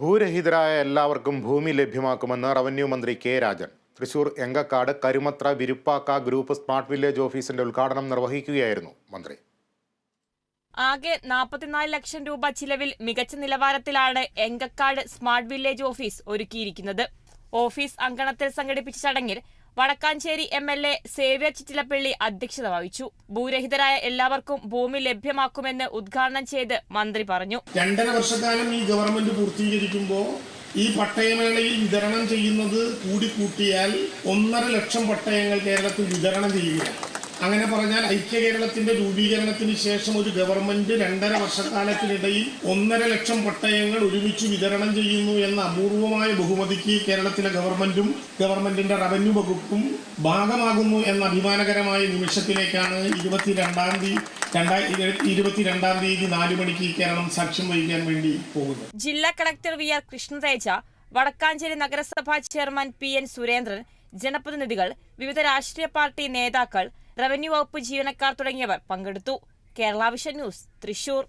ഭൂരഹിതരായ എല്ലാവർക്കും ഭൂമി ലഭ്യമാക്കുമെന്ന് റവന്യൂ മന്ത്രി K Rajan. Thrissur Engakkad Karumathra Viruppakka group smart village ഓഫീസിന്റെ ഉദ്ഘാടനം നിർവഹിക്കുകയായിരുന്നു മന്ത്രി. ആകെ നാൽപ്പത്തിനാല് ലക്ഷം രൂപ ചിലവിൽ മികച്ച നിലവാരത്തിലാണ് എങ്കക്കാട് സ്മാർട്ട് വില്ലേജ് ഓഫീസ് ഒരുക്കിയിരിക്കുന്നത്. ഓഫീസ് അങ്കണത്തിൽ സംഘടിപ്പിച്ച ചടങ്ങിൽ Vadakkanchery M L A Xavier Chittilappilly അധ്യക്ഷത വഹിച്ചു. ഭൂരഹിതരായ എല്ലാവർക്കും ഭൂമി ലഭ്യമാക്കുമെന്ന് ഉദ്ഘാടനം ചെയ്ത് മന്ത്രി പറഞ്ഞു. രണ്ടര വർഷക്കാലം ഈ ഗവൺമെന്റ് പൂർത്തീകരിക്കുമ്പോൾ ഈ പട്ടയമേളയിൽ വിതരണം ചെയ്യുന്നത് കൂടി കൂട്ടിയാൽ ഒന്നര ലക്ഷം പട്ടയങ്ങൾ കേരളത്തിൽ വിതരണം ചെയ്യുകയാണ്. അങ്ങനെ പറഞ്ഞാൽ ഐക്യ കേരളത്തിന്റെ രൂപീകരണത്തിന് ശേഷം ഒരു ഗവൺമെന്റ് രണ്ടര വർഷക്കാലത്തിനിടയിൽ ഒന്നര ലക്ഷം പട്ടയങ്ങൾ ഒരുമിച്ച് വിതരണം ചെയ്യുന്നു എന്ന അപൂർവമായ ബഹുമതിക്ക് കേരളത്തിലെ ഗവൺമെന്റും ഗവൺമെന്റിന്റെ റവന്യൂ വകുപ്പും ഭാഗമാകുന്നു എന്ന അഭിമാനകരമായ നിമിഷത്തിലേക്കാണ് ഇരുപത്തിരണ്ടാം തീയതി തീയതി കേരളം സാക്ഷ്യം വഹിക്കാൻ വേണ്ടി ജില്ലാ collector V R Krishnateja Vadakkanchery നഗരസഭാ ചെയർമാൻ പി എൻ സുരേന്ദ്രൻ ജനപ്രതിനിധികൾ വിവിധ രാഷ്ട്രീയ പാർട്ടി നേതാക്കൾ റവന്യൂ വകുപ്പ് ജീവനക്കാർ തുടങ്ങിയവർ പങ്കെടുത്തു. Kerala vision news Thrissur.